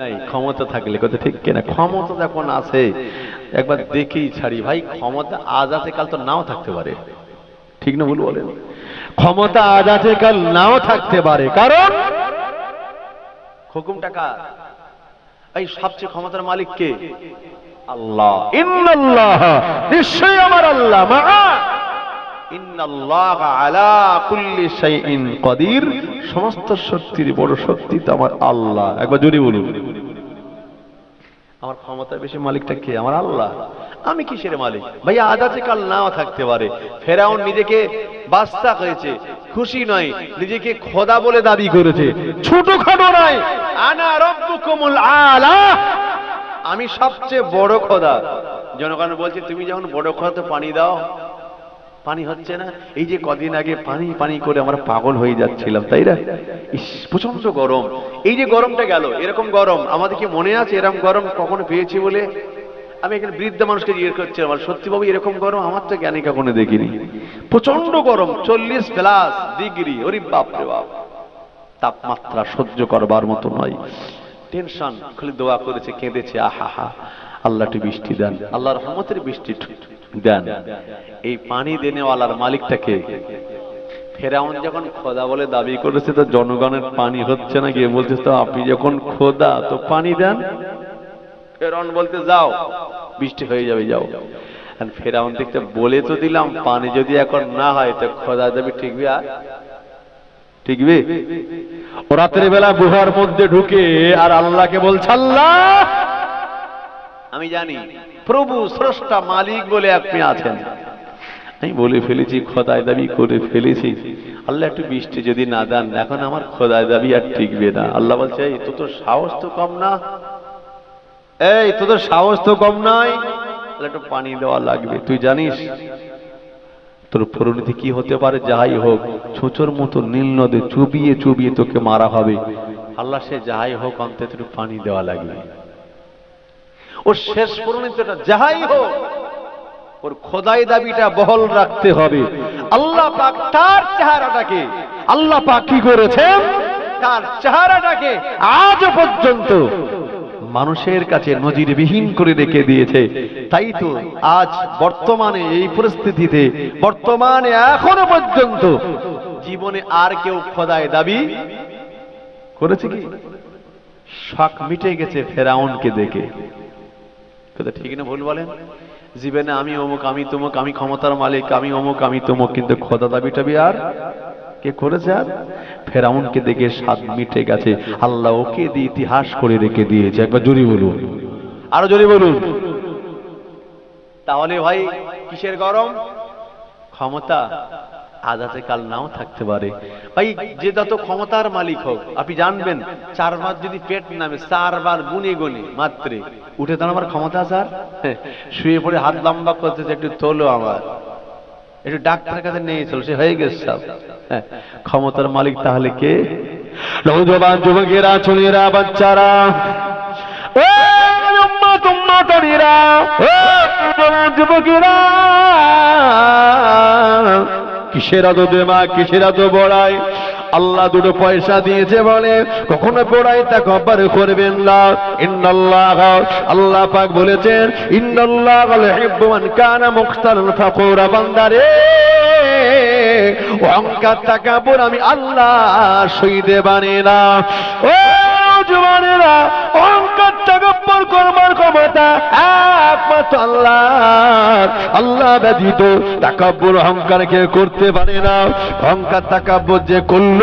নাই, ক্ষমতা থাকলে, কথা ঠিক কিনা? ক্ষমতা যখন আছে, একবার দেখেই ছাড়ি, ভাই, ক্ষমতা আজ আছে, কাল তো নাও থাকতে পারে। ঠিক না ভুল বলেন? ক্ষমতা আজ আছে, কাল নাও থাকতে পারে। কারণ? হুকুম টাকা এই সবচেয়ে ক্ষমতার মালিক কে? আল্লাহ। ইন্নাল্লাহ। নিশ্চয়ই আমার আল্লাহ। মা ইন্নাল্লাহ আলা কুল্লি শাইইন কাদির সমস্ত শক্তির বড় শক্তি তো আমার আল্লাহ। একবার জোরে বলুন। আমার বেশি মালিকটা কে? আমার আল্লাহ। আমি কিসের মালিক? আজ আছে কাল নাও থাকতে পারে। ফেরাউন নিজেকে বাদশা হয়েছে খুশি নয়, নিজেকে খোদা বলে দাবি করেছে। ছোটখাটো নয়। আনা আলা। আমি সবচেয়ে বড় খোদা। জনগণ বলছে, তুমি যখন বড় খোদাতে পানি দাও পানি হচ্ছে না? এই যে কদিন আগে পানি পানি করে আমরা পাগল হয়ে যাচ্ছিলাম, তাই না? প্রচণ্ড গরম। এই যে গরমটা গেল, এরকম গরম, আমাদের কি মনে আছে এরকম গরম কখনো পেয়েছি বলে? আমি এখানে বৃদ্ধ মানুষকে জিজ্ঞেস করছিলাম আমার সত্যি বাবু, এরকম গরম আমার তো জ্ঞানী কখনো দেখিনি। প্রচণ্ড গরম, চল্লিশ প্লাস ডিগ্রি, ওরে বাপ রে বাপ। তাপমাত্রা সহ্য করবার মতো নয়। টেনশন, খালি দোয়া করেছে, কেঁদেছে, আহা হা। আল্লাহ বৃষ্টি দেন। আল্লাহর রহমতের বৃষ্টি দেন। এই পানি দেনেওয়ালার মালিকটাকে ফেরাউন যখন খোদা বলে দাবি করেছে তো জনগণের পানি হচ্ছে না গিয়ে বলছে তো আপনি যখন খোদা তো পানি দেন? ফেরাউন বলতে যাও বৃষ্টি হয়ে যাবে যাও। ফেরাউন দেখতে বলে তো দিলাম পানি যদি এখন না হয় তো খোদা যাবে ঠিকবে আর? ঠিকবে? ও রাতের বেলা গুহার মধ্যে ঢুকে আর আল্লাহকে বলছে আল্লাহ! আমি জানি প্রভু স্রষ্টা মালিক বলে আপনি আছেন। আমি বলে ফেলেছি খোদায় দাবি করে ফেলেছি। আল্লাহ একটু বৃষ্টি যদি না দেন, এখন আমার খোদায় দাবি আর টিকবে না। আল্লাহ বলছে, এই তো তোর সাহস তো কম না? এই তোদের সাহস তো কম তাহলে একটু পানি দেওয়া লাগবে। তুই জানিস, তোর পরিণতি কি হতে পারে? যাই হোক, ছোচর মতো নীল নদে চুবিয়ে চুবিয়ে তোকে মারা হবে। আল্লাহ সে যাই হোক, অন্তত একটু পানি দেওয়া লাগবে। ওর শেষ পরিণতিটা যাই হোক, ওর খোদাই দাবিটা বহল রাখতে হবে। আল্লাহ পাক তার চেহারাটাকে, আল্লাহ পাক কি করেছেন? তার চেহারাটাকে আজ পর্যন্ত মানুষের কাছে নজিরবিহীন করে রেখে দিয়েছে। তাই তো আজ বর্তমানে এই পরিস্থিতিতে, বর্তমানে এখনও পর্যন্ত জীবনে আর কেউ খোদায় দাবি করেছে কি? শখ মিটে গেছে ফেরাউনকে দেখে। কথা ঠিক না ভুল বলেন? জীবনে আমি অমুক, আমি তমুক, আমি ক্ষমতার মালিক, আমি অমুক, আমি তমুক, কিন্তু খোদা দাবি টাবি আর কে করেছে আর? ফেরাউনকে দেখে স্বাদ মিটে গেছে। আল্লাহ ওকে দিয়ে ইতিহাস করে রেখে দিয়েছে। একবার জোরে বলুন। আরও জোরে বলুন। তাহলে ভাই, কিসের গরম? ক্ষমতা। আজ আছে কাল নাও থাকতে পারে। ভাই যে যত ক্ষমতার মালিক হোক আপনি জানবেন চারবার যদি পেট নামে চারবার গুনে গুনে মাত্রে। উঠে দাঁড়াবার ক্ষমতা স্যার শুয়ে পড়ে হাত লম্বা করতেছে একটু তোলো আমার। একটু ডাক্তারের কাছে নিয়ে চলো সে হয়ে গেছে সব। হ্যাঁ, ক্ষমতার মালিক তাহলে কে? নৌজবান যুবকেরা ছেলেরা বাচ্চারা। যুবকেরা। কিসের আদো দেমা কিসের আদো বড়াই? আল্লাহ দুটো পয়সা দিয়েছে বলে, কখনো বড়াই তা কব্বার করবেন না। ইন্নাল্লাহ, আল্লাহ পাক বলেছেন, ইন্নাল্লাহ ইউহিব্বু মান কানা মুখতারান ফাকুরা বান্দারে অহংকার তাকাবুর আমি আল্লাহ সইদে বানে না ও জওয়ানেরা তাকাব্বর করবার ক্ষমতা একমাত্র আল্লাহ। আল্লাহ ব্যতীত তাকাব্বর অহংকার কে করতে পারে না। অহংকার, তাকাব্বর যে করল,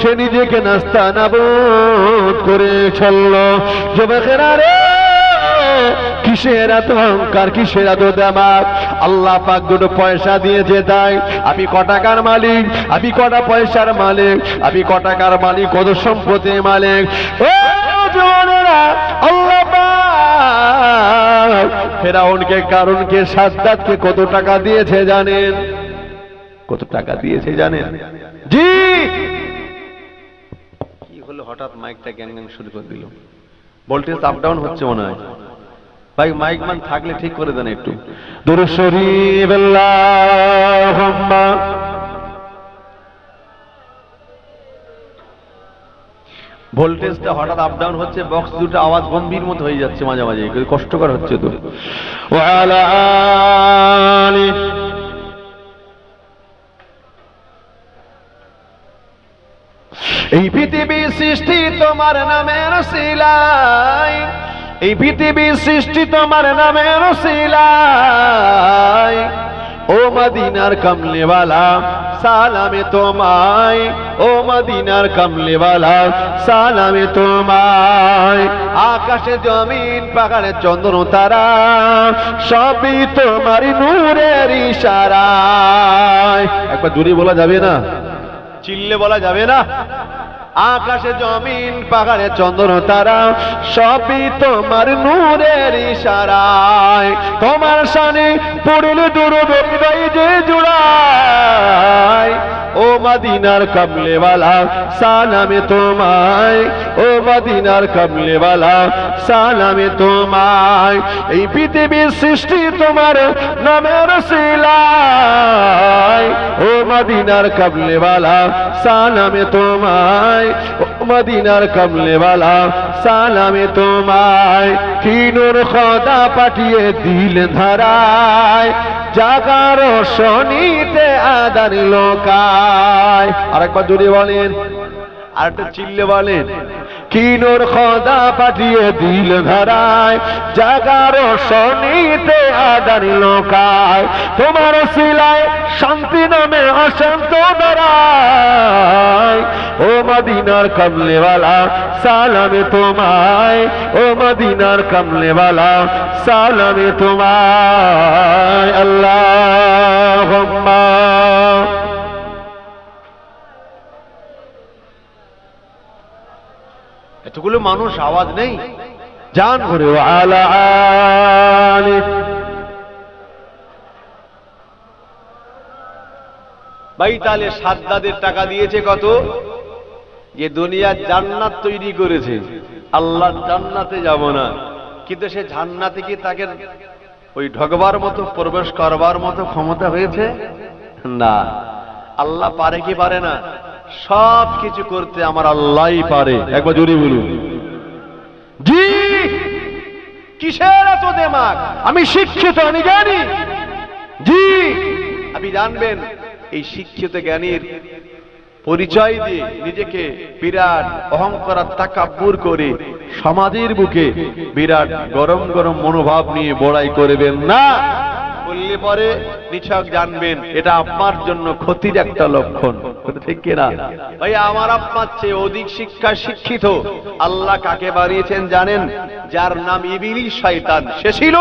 সে নিজেকে নাস্তা নাবোধ করে কিসের এত অহংকার, কিসের এত দেমাক আল্লাহ পাক দুটো পয়সা দিয়েছে তাই আমি কটাকার মালিক, আমি কটা পয়সার মালিক, আমি কটাকার মালিক, কত সম্পত্তির মালিক? ফেরাউনকে কারণকে সাদ্দাতকে কত টাকা দিয়েছে জানেন? কত টাকা দিয়েছে জানেন? জি। কি হলো, হঠাৎ মাইকটা গ্যাং গ্যাং শুরু করে দিল? ভোল্টেজ আপ ডাউন হচ্ছে মনে হয়। ভাই, মাইক মান থাকলে ঠিক করে দেন একটু। দুরূদ শরীফ, আল্লাহুম্মা। ভোল্টেজটা হঠাৎ আপ ডাউন হচ্ছে বক্স দুটো আওয়াজ গম্ভীর মতো হয়ে যাচ্ছে মাঝে মাঝে কষ্টকর হচ্ছে তো। এই পৃথিবী সৃষ্টি তোমার নামের শিলাই এই পৃথিবী সৃষ্টি তোমার নামের শিলাই ও মদিনার কমলেওয়ালা সালামে তোমায়, ও মদিনার কমলেওয়ালা, সালামে তোমায়। আকাশে জমিন, পাহাড়ে চন্দ্র, তারা, সবই তোমার নূরের ইশারায়। একবার জুড়ি বলা যাবে না? চিল্লে বলা যাবে না? আকাশে জমিন, পাহাড়ে চন্দ্র, তারা সবই তোমার নূরের ইশারায়। তোমার সানে পড়ল দুরব যে জুড়ায়। ও মদিনার কমলেওয়ালা সালামে তোমায়। ও মদিনার কমলেওয়ালা সালামে তোমায়। এই পৃথিবীর সৃষ্টি তোমার নামের শিলায়। ও মদিনার কমলেওয়ালা সালামে তোমায়। ও মদিনার কমলেওয়ালা, সালামে তোমায়। কিনুর খদা পাঠিয়ে দিল ধারায়, জাগার শনিতে আদার লোকায়। আরেকবার জুড়ে বলেন আর একটা চিল্লে বলেন, কিনোর খোদা পাঠিয়ে দিল ধারায়, জাগার শনিতে আদার লোকায়, তোমার শিলায় শান্তি নামে অশান্ত দাঁড়ায় ও মদিনার কমলেওয়ালা সালামে তোমায়। ও মদিনার কমলেওয়ালা সালামে তোমায়। আল্লাহ এতগুলো মানুষ আওয়াজ নেই। জান করে ভাই তাহলে সাদ্দাদের টাকা দিয়েছে কত? যে দুনিয়ার জান্নাত তৈরি করেছে। আল্লাহ জান্নাতে যাব না। কিন্তু সে জান্নাতে কি তাকে ওই ঢগবার মতো প্রবেশ করবার মতো ক্ষমতা হয়েছে? না। আল্লাহ পারে কি পারে না? সব কিছু করতে আমার আল্লাহই পারে। একবার জোরে বলুন। জি! কিসের এত দেমাগ আমি শিক্ষিত, আমি জানি জি! আপনি জানবেন, এই শিক্ষিত জ্ঞানীর পরিচয় দিয়ে নিজেকে বিরাট অহংকার আর তাকাব্বুর করে সমাজের বুকে বিরাট গরম গরম মনোভাব নিয়ে বড়াই করবেন না। বললে পরে নিছক জানবেন, এটা আপনার জন্য ক্ষতির একটা লক্ষণ। ঠিক কিনা? ভাই, আমার আপনার চেয়ে অধিক শিক্ষা শিক্ষিত। আল্লাহ কাকে বানিয়েছেন জানেন? যার নাম ইবিলি শয়তান। সে ছিল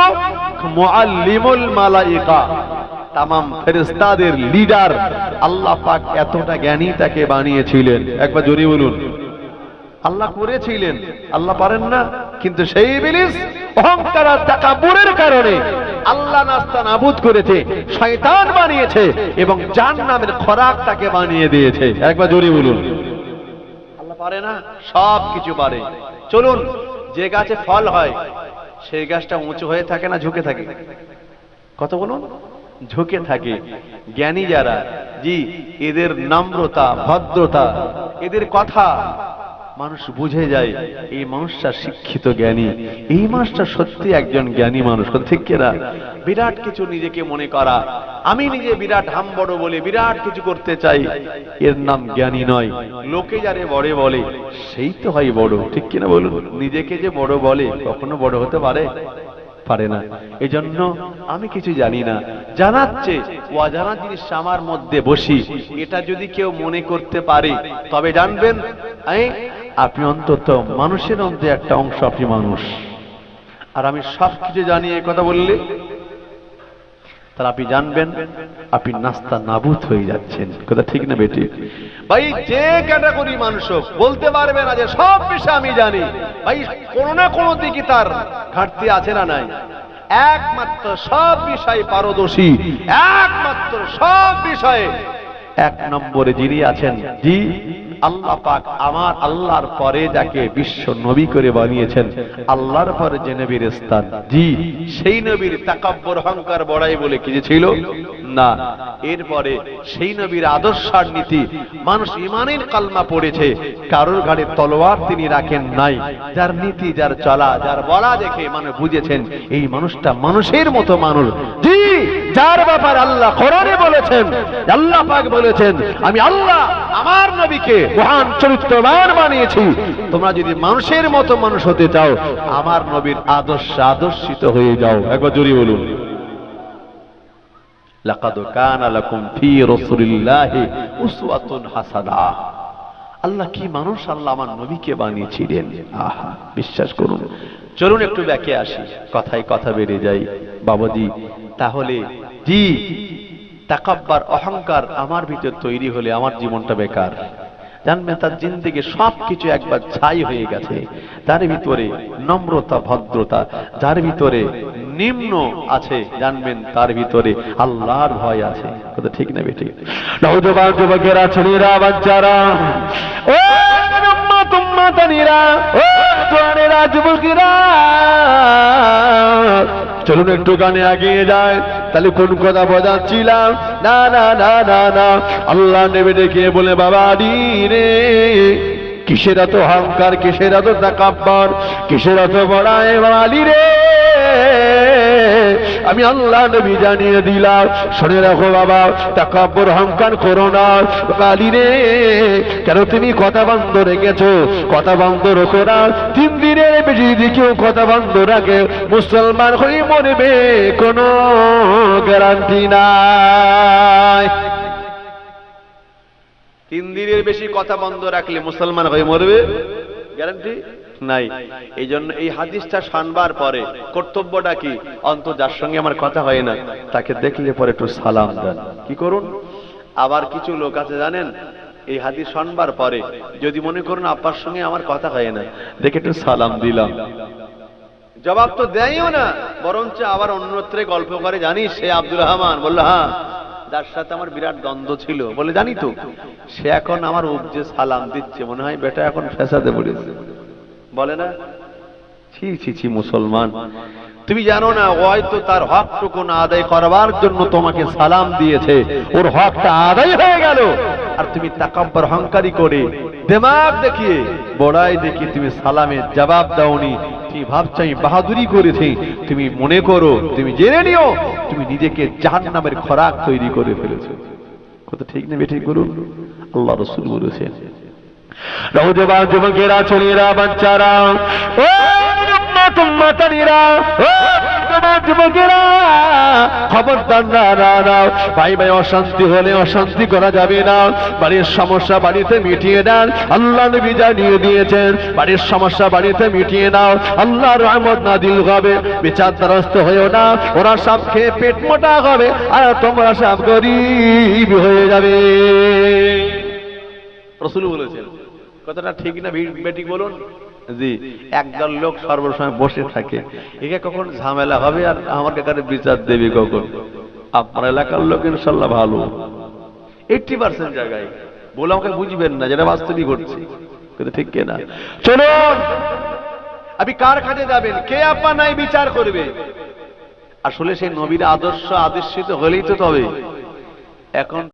মুআল্লিমুল মালাইকা, তামাম ফেরেস্তাদের লিডার। আল্লাহ পাক এতটা জ্ঞানী তাকে বানিয়েছিলেন। একবার জোরে বলুন। আল্লাহ করেছিলেন। আল্লাহ পারেন না? কিন্তু সেই বিলিস অহংকার আর তাকাব্বুরের কারণে আল্লাহ নাস্তা নাবুদ করেছে, শয়তান বানিয়েছে এবং জান নামের খোরাক তাকে বানিয়ে দিয়েছে। একবার জোরে বলুন। আল্লাহ পারে না? সব কিছু পারে। চলুন, যে গাছে ফল হয়, সেই গাছটা উঁচু হয়ে থাকে না ঝুঁকে থাকে? কত বলুন? ঝুঁকে থাকে। জ্ঞানী যারা, জি, এদের নম্রতা, ভদ্রতা, এদের কথা মানুষ বুঝে যায়, এই মানুষটা শিক্ষিত জ্ঞানী। এই মানুষটা সত্যি একজন জ্ঞানী মানুষ ঠিক কিনা? বিরাট কিছু নিজেকে মনে করা। আমি নিজে বিরাট হাম বড় বলে বিরাট কিছু করতে চাই। এর নাম জ্ঞানী নয়। লোকে যারে বড়ে বলে, সেই তো হয় বড়। ঠিক কিনা বলুন? নিজেকে যে বড় বলে, কখনো বড় হতে পারে? পারে না। এই জন্য আমি কিছু জানি না। জানাচ্ছে অজানা জিনিস আমার মধ্যে বসি। এটা যদি কেউ মনে করতে পারে, তবে জানবেন আপনি অন্তত মানুষের মধ্যে একটা অংশ আপনি মানুষ। আর আমি সব কিছু জানি এই কথা বললে তাহলে আপনি জানবেন, আপনি নাস্তা নাবুদ হয়ে যাচ্ছেন। কথা ঠিক না বেটি? ভাই, যে ক্যাটাগরি মানুষ বলতে পারবে না যে সব বিষয় আমি জানি, ভাই, কোনো না কোনো দিকে তার ঘাটতি আছে না নাই। একমাত্র সব বিষয়ে পারদর্শী, একমাত্র সব বিষয়ে এক নম্বরে যিনি আছেন, জি আল্লাহ পাক আমার আল্লাহর পরে যাকে বিশ্ব নবী করে বানিয়েছেন, আল্লাহর পরে যে নবীর স্থান, জি, সেই নবীর তাকাব্বর অহংকার বড়াই বলে কিছু ছিল? না। এরপরে সেই নবীর আদর্শ আর নীতি, মানুষ ইমানের কালমা পড়েছে, কারোর ঘাড়ে তলোয়ার তিনি রাখেন নাই। যার নীতি, যার চলা, যার বলা দেখে মানে বুঝেছেন, এই মানুষটা মানুষের মতো মানুষ। জি যার ব্যাপার আল্লাহ কোরআনে বলেছেন, আল্লাহ পাক বলেছেন, আমি আল্লাহ আমার নবীকে মহান চরিত্রবান বানিয়েছি। তোমরা যদি মানুষের মতো মানুষ হতে চাও, আমার নবীর আদর্শ আদর্শিত হয়ে যাও। একবার জোরে বলুন। লাকাদ কানা লাকুম ফি উসওয়াতুন আল্লাহ কি মানুষ? আল্লাহ আমার নবীকে বানিয়েছিলেন। আহা, বিশ্বাস করুন। চলুন একটু ব্যাকে আসি। কথায় কথা বেড়ে যাই। বাবাজি, তাহলে জি, তাকাব্বার অহংকার আমার ভিতর তৈরি হলে আমার জীবনটা বেকার। জানবেন তার জিন্দিগি সবকিছু একবার ছাই হয়ে গেছে। তার ভিতরে নম্রতা, ভদ্রতা, যার ভিতরে নিম্ন আছে, জানবেন তার ভিতরে আল্লাহর ভয় আছে। কথা ঠিক না বেঠিক? নৌজবান যুবকেরা, ছেলেরা, বাচ্চারা চলুন একটু গানে আগিয়ে যায় তাহলে কোন কথা বজাচ্ছিলাম না না না না না। আল্লাহ নেবে ডেকে বলে, বাবা দি রে, কিসের এত অহংকার কিসের এত তাকাব্বর, কিসের এত বড়ায় বালি রে? আমি আল্লাহ নবী জানিয়ে দিলাম, শুনে রাখো বাবা, তাকাব্বর অহংকার করো না। বালি রে, কেন তুমি কথা বন্ধ রেখেছো? কথা বন্ধ রেখো না। তিন দিনের বেশি যদি কেউ কথা বন্ধ রাখে, মুসলমান হয়ে মরবে, কোনো গ্যারান্টি নাই। তিন দিনের বেশি কথা বন্ধ রাখলে মুসলমান হয়ে মরবে গ্যারান্টি নাই। এই জন্য এই হাদিসটা শানবার পরে কর্তব্যটা কি? অন্ত যার সঙ্গে আমার কথা হয় না, তাকে দেখলে পরে একটু সালাম দেন। কি করুন? আবার কিছু লোক আছে, জানেন? এই হাদিস শোনবার পরে যদি মনে করুন আব্বার সঙ্গে আমার কথা হয় না, দেখে একটু সালাম দিলাম। জবাব তো দেয়ও না, বরঞ্চ আবার অন্যত্রে গল্প করে, জানিস? সে আব্দুর রহমান বলল হ্যাঁ যার সাথে আমার বিরাট দ্বন্দ্ব ছিল। বলে, জানি তো, সে এখন আমার উপজে সালাম দিচ্ছে, মনে হয় বেটা এখন ফেসাতে পড়েছে। বলে না? ছি ছি ছি, মুসলমান। তুমি জানো না হয়তো তার হকটুকু না আদায় করবার জন্য তোমাকে সালাম দিয়েছে। ওর হকটা আদায় হয়ে গেল। আর তুমি তাকাব্বর হংকারি করে দেমাগ দেখিয়ে বড়াই দেখিয়ে তুমি সালামের জবাব দাওনি। তুমি ভাবছ, আমি বাহাদুরি করেছি? তুমি মনে করো, তুমি জেনে নিও, তুমি নিজেকে জাহান্নামের খরাক তৈরি করে ফেলেছো। কত ঠিক নেবে ঠিক করুন আল্লাহ রসুল বলেছেন যুবকেরা ছেলেরা বাচ্চারা, ও না না না না। বাড়ির সমস্যা মিটিয়ে নাও। আল্লাহ রহমত নাদিল হবে। বিচার দ্বারস্থ হয়েও না, ওরা সব খেয়ে পেট মোটা হবে, আর তোমরা সব গরিব হয়ে যাবে। রসুল বলেছেন কথাটা ঠিক না বেঠিক বলুন? জি, একদল লোক সর্বসময় বসে থাকে। একে কখন ঝামেলা হবে আর আমার কাছে বিচার দেবে কখন? আপনার এলাকার লোক ইনশাল্লাহ ভালো। এইটটি পার্সেন্ট জায়গায়। বলে আমাকে বুঝবেন না, যেটা বাস্তবিক ঘটছে। কিন্তু ঠিক কে না চলুন! আপনি কার কাছে যাবেন? কে আপনার নাই বিচার করবে? আসলে সেই নবীর আদর্শ আদর্শিত হলেই তো তবে। এখন